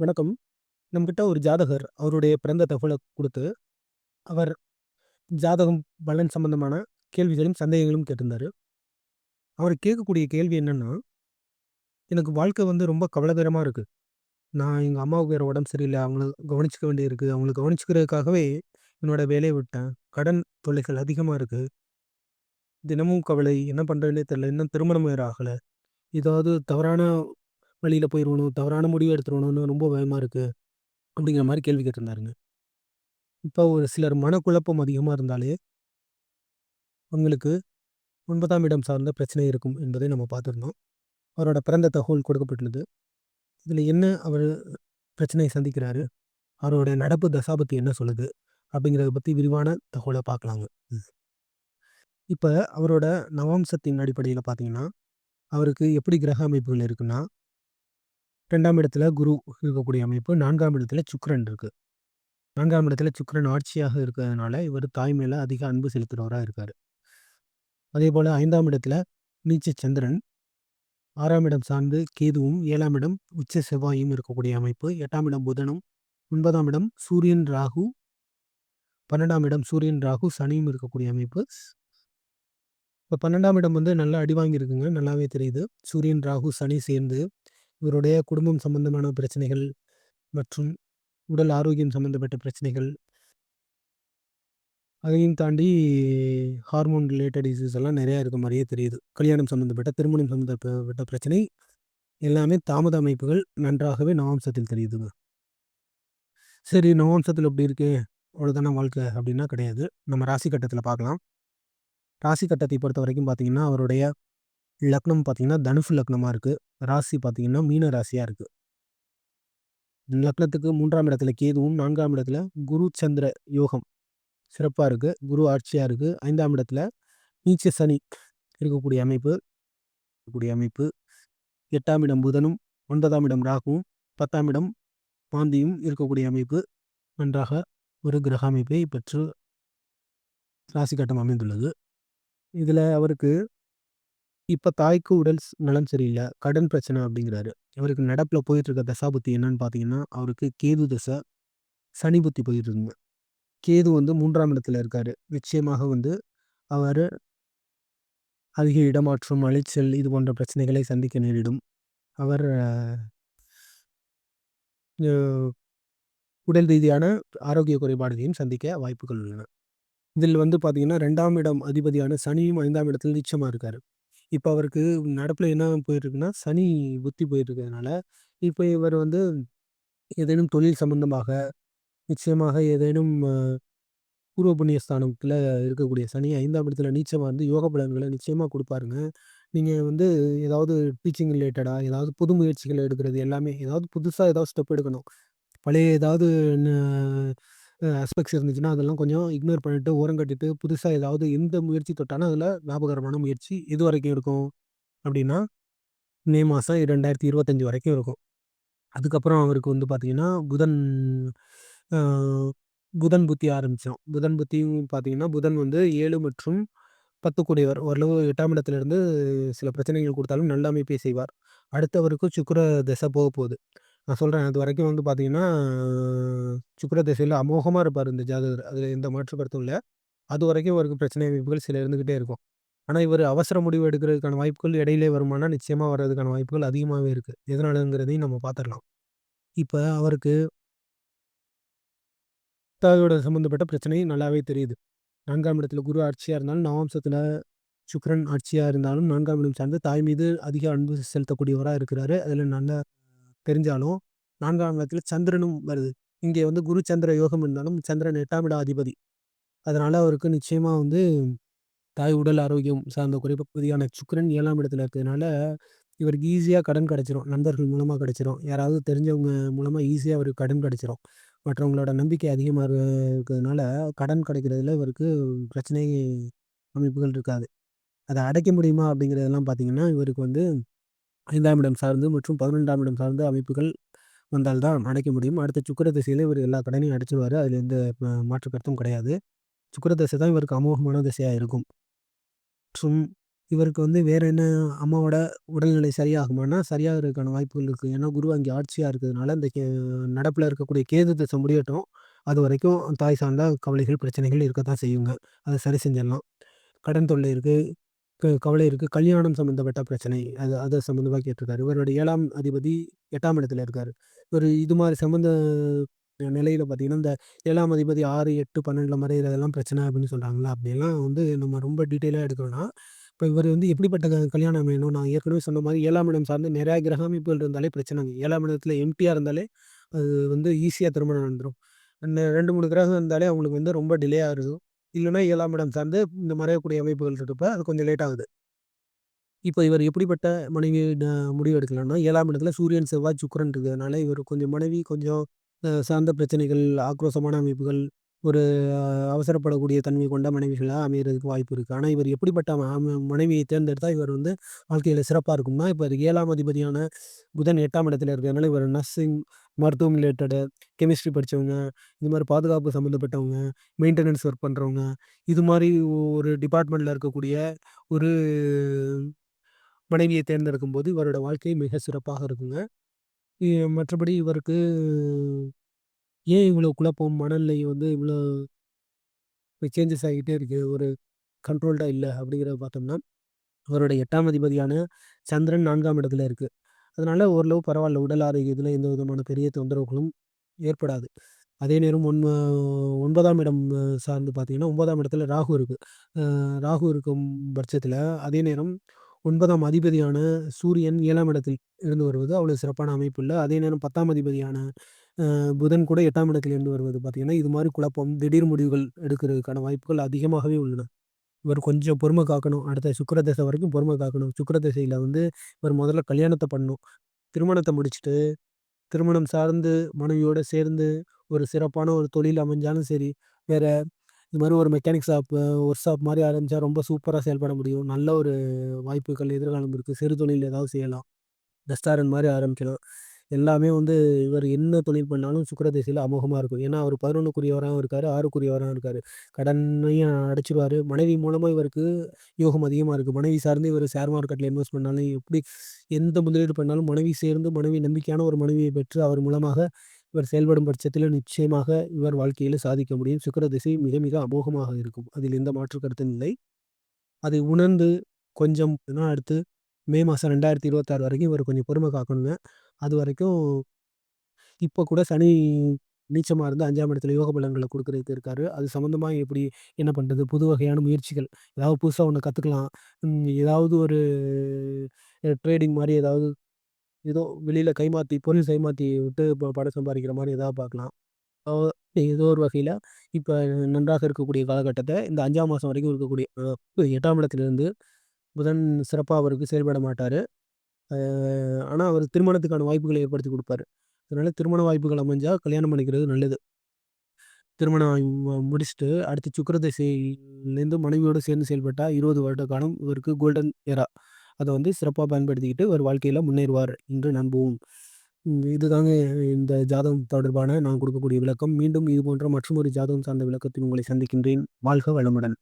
வணக்கம். நம்மகிட்ட ஒரு ஜாதகர் அவருடைய பிறந்த தகவலை கொடுத்து அவர் ஜாதகம், பலன் சம்மந்தமான கேள்விகளும், சந்தேகங்களும் கேட்டிருந்தாரு. அவர் கேட்கக்கூடிய கேள்வி என்னன்னா, எனக்கு வாழ்க்கை வந்து ரொம்ப கவலைகரமாக இருக்கு. நான் எங்க அம்மாவுக்கு வேற உடம்பு சரியில்ல. அவங்கள கவனிச்சுக்க வேண்டியிருக்கு. அவங்கள கவனிச்சுக்கிறதுக்காகவே என்னோட வேலைய விட்டேன். கடன் தொல்லைகள் அதிகமா இருக்கு. தினமும் கவலை. என்ன பண்றதுன்னே தெரியல. இன்னும் திருமணம் வேற ஆகல. ஏதாவது தவறான வழியில் போயிடணும் தவறான முடிவு எடுத்துருவணும்னு ரொம்ப பயமாக இருக்குது அப்படிங்கிற மாதிரி கேள்வி கேட்டிருந்தாருங்க. இப்போ ஒரு சிலர் மனக்குழப்பம் அதிகமாக இருந்தாலே அவங்களுக்கு ஒன்பதாம் இடம் சார்ந்த பிரச்சனை இருக்கும் என்பதை நம்ம பார்த்துருந்தோம் அவரோட பிறந்த தகவல் கொடுக்கப்பட்டுள்ளது. இதில் என்ன அவர் பிரச்சனையை சந்திக்கிறாரு? அவரோட நடப்பு தசாபத்தி என்ன சொல்லுது? அப்படிங்கிறத பற்றி விரிவான தகவலை பார்க்கலாங்க. ம். அவரோட நவாம்சத்தின் அடிப்படையில் பார்த்தீங்கன்னா, அவருக்கு எப்படி கிரக அமைப்புகள் இருக்குன்னா ரெண்டாம் இடத்துல குரு இருக்கக்கூடிய அமைப்பு. நான்காம் இடத்துல சுக்கிரன் இருக்கு. நான்காம் இடத்துல சுக்கரன் ஆட்சியாக இருக்கிறதுனால, இவர் தாய் மேல அதிக அன்பு செலுத்துறவரா இருக்காரு. அதேபோல 5ஆம் இடத்துல நீச்ச சந்திரன். ஆறாம் இடம் சார்ந்து கேதுவும், ஏழாம் இடம் உச்ச செவ்வாயும் இருக்கக்கூடிய அமைப்பு. எட்டாம் இடம் புதனும், ஒன்பதாம் இடம் சூரியன், ராகு 12ஆம் இடம் சூரியன், ராகு, சனியும் இருக்கக்கூடிய அமைப்பு. இப்போ பன்னெண்டாம் இடம் வந்து நல்லா அடி வாங்கியிருக்குங்க. நல்லாவே தெரியுது. சூரியன், ராகு, சனி சேர்ந்து இவருடைய குடும்பம் சம்பந்தமான பிரச்சனைகள் மற்றும் உடல் ஆரோக்கியம் சம்மந்தப்பட்ட பிரச்சனைகள். அதையும் தாண்டி ஹார்மோன் ரிலேட்டட் இஷ்யூஸ் எல்லாம் நிறையா இருக்க மாதிரியே தெரியுது. கல்யாணம் சம்மந்தப்பட்ட, திருமணம் சம்மந்தப்பட்ட பிரச்சனை எல்லாமே தாமத அமைப்புகள் நன்றாகவே நவாம்சத்தில் தெரியுதுங்க. சரி நவாம்சத்தில் எப்படி இருக்கே, அவ்வளோதான வாழ்க்கை அப்படின்னா கிடையாது. நம்ம ராசி கட்டத்தில் பார்க்கலாம். ராசி கட்டத்தை பொறுத்த வரைக்கும் பார்த்தீங்கன்னா, அவருடைய லக்னம் பார்த்தீங்கன்னா, தனுசு லக்னமாக இருக்குது ராசி பார்த்தீங்கன்னா, மீன ராசியாக இருக்குது லக்னத்துக்கு மூன்றாம் இடத்துல கேதுவும், நான்காம் இடத்துல குரு, சந்திர யோகம் சிறப்பாக இருக்குது குரு ஆட்சியாக இருக்குது ஐந்தாம் இடத்துல நீச்ச சனி இருக்கக்கூடிய அமைப்பு இருக்கக்கூடிய அமைப்பு. எட்டாம் இடம் புதனும், ஒன்பதாம் இடம் ராகுவும், 10ஆம் இடம் பாந்தியும் இருக்கக்கூடிய அமைப்பு. நன்றாக ஒரு கிரக அமைப்பை பெற்று ராசி கட்டம் அமைந்துள்ளது. இதில் அவருக்கு இப்போ தாய்க்கு உடல் ஸ் நலம் கடன் பிரச்சனை அப்படிங்கிறாரு. இவருக்கு நடப்பில் போயிட்டு இருக்க தசாபுத்தி என்னன்னு பார்த்தீங்கன்னா, அவருக்கு கேது தசை, சனி புத்தி போயிட்டு இருக்குங்க. கேது வந்து மூன்றாம் இடத்துல இருக்காரு. நிச்சயமாக வந்து அவர் அதிக இடமாற்றம், அலைச்சல் இது போன்ற பிரச்சனைகளை சந்திக்க நேரிடும். அவர் உடல் ரீதியான ஆரோக்கிய குறைபாடுகளையும் சந்திக்க வாய்ப்புகள் உள்ளன. இதில் வந்து பார்த்தீங்கன்னா, ரெண்டாம் இடம் அதிபதியான சனியும் ஐந்தாம் இடத்தில் நிச்சயமாக இருக்கார் இப்ப அவருக்கு நடப்புல என்ன போயிட்டுருக்குன்னா, சனி புத்தி போயிட்டு இருக்கிறதுனால, இப்ப இவர் வந்து ஏதேனும் தொழில் சம்பந்தமாக, நிச்சயமாக ஏதேனும் அ பூர்வ புண்ணிய இருக்கக்கூடிய சனி ஐந்தாம் இடத்துல நீச்சமா இருந்து யோக பலன்கள நிச்சயமா குடுப்பாருங்க. நீங்க வந்து ஏதாவது டீச்சிங் ரிலேட்டடா ஏதாவது புது முயற்சிகள் எடுக்கிறது எல்லாமே ஏதாவது புதுசா ஏதாவது ஸ்டெப் எடுக்கணும். பழைய ஏதாவது ந ஆஸ்பெக்ட்ஸ் அஸ்பெக்ட்ஸ் இருந்துச்சுன்னா, அதெல்லாம் கொஞ்சம் இக்னோர் பண்ணிட்டு, ஓரங்கட்டிட்டு, புதுசா ஏதாவது எந்த முயற்சி தொட்டாலும் அதில லாபகரமான முயற்சி எதுவரைக்கும் இருக்கும் அப்படின்னா, மே மாசம் 2025 வரைக்கும் இருக்கும். அதுக்கப்புறம் அவருக்கு வந்து பார்த்தீங்கன்னா, புதன் அ புதன் புத்தி ஆரம்பித்தோம் புதன் புத்தியும் பார்த்தீங்கன்னா, புதன் வந்து 7 மற்றும் 10 கூடியவர். ஓரளவு 8ஆம் இடத்திலிருந்து சில பிரச்சனைகள் குடுத்தாலும் நல்ல அமைப்பை செய்வார். அடுத்து அவருக்கு சுக்கிர திசை போகுது நான் சொல்றேன் அதுவரைக்கும் வந்து பார்த்தீங்கன்னா, சுக்கிர திசையில அமோகமா இருப்பாரு இந்த ஜாதகர். அதில் எந்த மாற்று கருத்தும் இல்ல. அதுவரைக்கும் அவருக்கு பிரச்சனை வாய்ப்புகள் சில இருந்துகிட்டே இருக்கும். ஆனா, இவரு அவசர முடிவு எடுக்கிறதுக்கான வாய்ப்புகள் இடையிலே வருமானா, நிச்சயமா வர்றதுக்கான வாய்ப்புகள் அதிகமாவே இருக்கு. எதனாலங்கிறதையும் நம்ம பார்த்துரலாம். இப்ப அவருக்கு தாயோட சம்மந்தப்பட்ட பிரச்சனை நல்லாவே தெரியுது. 4ஆம் இடத்துல குரு ஆட்சியா இருந்தாலும், நவாம்சத்தில சுக்கிரன் ஆட்சியா இருந்தாலும், 4ஆம் இடம் சார்ந்து தாய் மீது அதிக அன்பு செலுத்தக்கூடியவரா இருக்கிறாரு. அதில் நல்ல தெரிஞ்சாலும், நான்காம் இடத்துல சந்திரனும் வருது. இங்கே வந்து குரு, சந்திர யோகம் இருந்தாலும், சந்திரன் எட்டாம் இட அதிபதி. அதனால் அவருக்கு நிச்சயமாக வந்து தாய் உடல் ஆரோக்கியம் சார்ந்த குறைப்பு பகுதியான சுக்கரன் ஏழாம் இடத்துல இருக்கிறதுனால, இவருக்கு ஈஸியாக கடன் கிடைச்சிரும். நண்பர்கள் மூலமாக கிடைச்சிரும். யாராவது தெரிஞ்சவங்க மூலமாக ஈஸியாக அவருக்கு கடன் கிடச்சிரும் மற்றவங்களோட நம்பிக்கை அதிகமாக இருக்கிறதுனால, கடன் கிடைக்கிறதுல இவருக்கு பிரச்சனை அமைப்புகள் இருக்காது. அதை அடைக்க முடியுமா அப்படிங்கிறதெல்லாம் பார்த்தீங்கன்னா, இவருக்கு வந்து ஐந்தாம் இடம் சார்ந்து மற்றும் 12ஆம் இடம் சார்ந்த அமைப்புகள் வந்தால் தான் அடைக்க முடியும். அடுத்த சுக்கிர திசையில் இவர் எல்லா கடனையும் அடைச்சிடுவார் அதில் எந்த ம மாற்று கருத்தும் கிடையாது. சுக்கர திசை தான் இவருக்கு அமோகமான திசையாக இருக்கும். மற்றும் இவருக்கு வந்து வேறு என்ன அம்மாவோட உடல்நிலை சரியாகுமான்னா, சரியாகிறதுக்கான வாய்ப்புகள் இருக்குது ஏன்னா குரு அங்கே ஆட்சியாக இருக்கிறதுனால, இந்த கே நடப்பில் இருக்கக்கூடிய கேது திசை முடியட்டும். அது வரைக்கும் தாய் சார்ந்த கவலைகள், பிரச்சனைகள் இருக்க தான் செய்யுங்க. அதை சரி செஞ்சிடலாம். கடன் தொல்லை இருக்குது க கவலை இருக்குது கல்யாணம் சம்மந்தப்பட்ட பிரச்சனை. அது அதை சம்மந்தமாக கேட்டிருக்காரு. இவருடைய ஏழாம் அதிபதி எட்டாம் இடத்துல இருக்கார் இவர் இது மாதிரி சம்மந்த நிலையில் பார்த்தீங்கன்னா, இந்த ஏழாம் அதிபதி 6, 8, 12ல மறையிறதெல்லாம் பிரச்சனை அப்படின்னு சொல்கிறாங்களா அப்படிலாம் வந்து நம்ம ரொம்ப டீட்டெயிலாக எடுக்கிறோன்னா இப்போ இவர் வந்து எப்படிப்பட்ட க கல்யாணம் வேணும்? நான் ஏற்கனவே சொன்ன மாதிரி ஏழாம் இடம் சார்ந்து நிறையா கிரக அமைப்புகள் இருந்தாலே பிரச்சனைங்க. ஏழாம் இடத்துல எம்டியாக இருந்தாலே, அது வந்து ஈஸியாக திருமணம் நடந்துடும் ரெண்டு மூணு கிரகம் இருந்தாலே அவங்களுக்கு வந்து ரொம்ப டிலே ஆகுது. இல்லைன்னா ஏழாம் இடம் சார்ந்து இந்த மறையக்கூடிய அமைப்புகள் இருக்கப்ப, அது கொஞ்சம் லேட் ஆகுது. இப்போ இவர் எப்படிப்பட்ட மனைவி முடிவு எடுக்கலாம்னா, ஏழாம் இடத்துல சூரியன், செவ்வாய், சுக்கரன் இருக்கிறதுனால, இவர் கொஞ்சம் மனைவி கொஞ்சம் சார்ந்த பிரச்சனைகள், ஆக்ரோஷமான அமைப்புகள், ஒரு அவசரப்படக்கூடிய தன்மை கொண்ட மனைவிகளாக அமைகிறதுக்கு வாய்ப்பு இருக்குது ஆனால் இவர் எப்படிப்பட்ட மனைவியை தேர்ந்தெடுத்தால் இவர் வந்து வாழ்க்கையில் சிறப்பாக இருக்கும்னா, இப்போ ஏழாம் அதிபதியான புதன் எட்டாம் இடத்துல இருக்கிறதுனால, இவர் நர்சிங், மருத்துவம் ரிலேட்டடு, கெமிஸ்ட்ரி படிச்சவங்க, இது மாதிரி பாதுகாப்பு சம்மந்தப்பட்டவங்க, மெயின்டெனன்ஸ் ஒர்க் பண்ணுறவங்க இது மாதிரி ஒரு டிபார்ட்மெண்ட்டில் இருக்கக்கூடிய ஒரு மனைவியை தேர்ந்தெடுக்கும்போது, இவரோட வாழ்க்கை மிக சிறப்பாக இருக்குங்க. மற்றபடி இவருக்கு ஏன் இவ்வளோ குழப்பம், மனநிலை வந்து இவ்வளோ சேஞ்சஸ் ஆகிட்டே இருக்குது ஒரு கண்ட்ரோல்டாக இல்லை அப்படிங்கிறத பார்த்தோம்னா, அவருடைய எட்டாம் அதிபதியான சந்திரன் நான்காம் இடத்துல இருக்குது அதனால் ஓரளவு பரவாயில்ல உடல் ஆரோக்கியத்தில் எந்த விதமான பெரிய தொந்தரவுகளும் ஏற்படாது. அதே நேரம் ஒன் ஒன்பதாம் இடம் சார்ந்து பார்த்தீங்கன்னா, ஒன்பதாம் இடத்துல ராகு இருக்குது ராகு இருக்கும் பட்சத்தில் அதே நேரம் ஒன்பதாம் அதிபதியான சூரியன் ஏழாம் இடத்தில் இருந்து வருவது அவ்வளோ சிறப்பான அமைப்பு இல்லை. அதே நேரம் 10ஆம் அதிபதியான புதன் கூட 8ஆம் இடத்தில் இருந்து வருவது பார்த்தீங்கன்னா, இது மாதிரி குழப்பம், திடீர் முடிவுகள் எடுக்கிறதுக்கான வாய்ப்புகள் அதிகமாகவே உள்ளன. இவர் கொஞ்சம் பொறுமை காக்கணும். அடுத்த சுக்கர தசை வரைக்கும் பொறுமை காக்கணும். சுக்கர தசையில் வந்து இவர் முதல்ல கல்யாணத்தை பண்ணணும். திருமணத்தை முடிச்சுட்டு, திருமணம் சார்ந்து மனைவியோடு சேர்ந்து ஒரு சிறப்பான ஒரு தொழில் அமைஞ்சாலும் சரி, வேறு இது மாதிரி ஒரு மெக்கானிக் ஷாப் ஒர்க் ஷாப் மாதிரி ஆரம்பித்தா ரொம்ப சூப்பராக செயல்பட முடியும். நல்ல ஒரு வாய்ப்புகள் எதிர்காலம் இருக்குது சிறு தொழில் ஏதாவது செய்யலாம். ரெஸ்டாரண்ட் மாதிரி ஆரம்பிக்கலாம். எல்லாமே வந்து இவர் என்ன தொழில் பண்ணாலும் சுக்கிர திசையில் அமோகமாக இருக்கும். ஏன்னா, அவர் பதினொன்றுக்குரியவராகவும் இருக்கார் ஆறுக்குரியவராகவும் இருக்கார் கடனையும் அடைச்சிருவார் மனைவி மூலமாக இவருக்கு யோகம் அதிகமாக இருக்குது மனைவி சார்ந்து இவர் ஷேர் மார்க்கெட்டில் இன்வெஸ்ட் பண்ணாலும், எப்படி எந்த முதலீடு பண்ணாலும் மனைவி சேர்ந்து மனைவி நம்பிக்கையான ஒரு மனைவியை பெற்று, அவர் மூலமாக இவர் செயல்படும் பட்சத்தில் நிச்சயமாக இவர் வாழ்க்கையில் சாதிக்க முடியும். சுக்கர திசை மிக மிக அமோகமாக இருக்கும். அதில் எந்த மாற்று கருத்தும் இல்லை. அதை உணர்ந்து கொஞ்சம் அடுத்து மே மாதம் ரெண்டாயிரத்தி இருபத்தாறு வரைக்கும் இவர் கொஞ்சம் பொறுமை காக்கணுங்க. அதுவரைக்கும் இப்போ கூட சனி நீச்சமாக இருந்து அஞ்சாம் இடத்துல யோக பலன்களை கொடுக்குறதுக்கு இருக்காரு. அது சம்மந்தமாக எப்படி என்ன பண்ணுறது புது வகையான முயற்சிகள். ஏதாவது புதுசாக ஒன்று கற்றுக்கலாம் ஏதாவது ஒரு ட்ரேடிங் மாதிரி ஏதாவது ஏதோ வெளியில் கைமாற்றி பொருள் கைமாற்றி விட்டு இப்போ படம் சம்பாதிக்கிற மாதிரி ஏதாவது பார்க்கலாம். ஏதோ ஒரு வகையில் இப்போ நன்றாக இருக்கக்கூடிய காலகட்டத்தை இந்த அஞ்சாம் மாதம் வரைக்கும் இருக்கக்கூடிய எட்டாம் இடத்துலேருந்து புதன் சிறப்பாக அவருக்கு செயல்பட மாட்டார் ஆனால் அவர் திருமணத்துக்கான வாய்ப்புகளை ஏற்படுத்தி கொடுப்பார் அதனால் திருமண வாய்ப்புகள் அமைஞ்சால் கல்யாணம் பண்ணிக்கிறது நல்லது. திருமணம் முடிச்சுட்டு அடுத்து சுக்கிர திசையிலேருந்து மனைவியோடு சேர்ந்து செயல்பட்டால் இருபது வருட காலம் இவருக்கு கோல்டன் எரா. அதை வந்து சிறப்பாக பயன்படுத்திக்கிட்டு அவர் வாழ்க்கையில் முன்னேறுவார் என்று நம்புவோம். இதுதாங்க இந்த ஜாதகம் தொடர்பான நான் கொடுக்கக்கூடிய விளக்கம். மீண்டும் இது போன்ற மற்றுமொரு ஜாதகம் சார்ந்த விளக்கத்தில் உங்களை சந்திக்கின்றேன். வாழ்க வளமுடன்.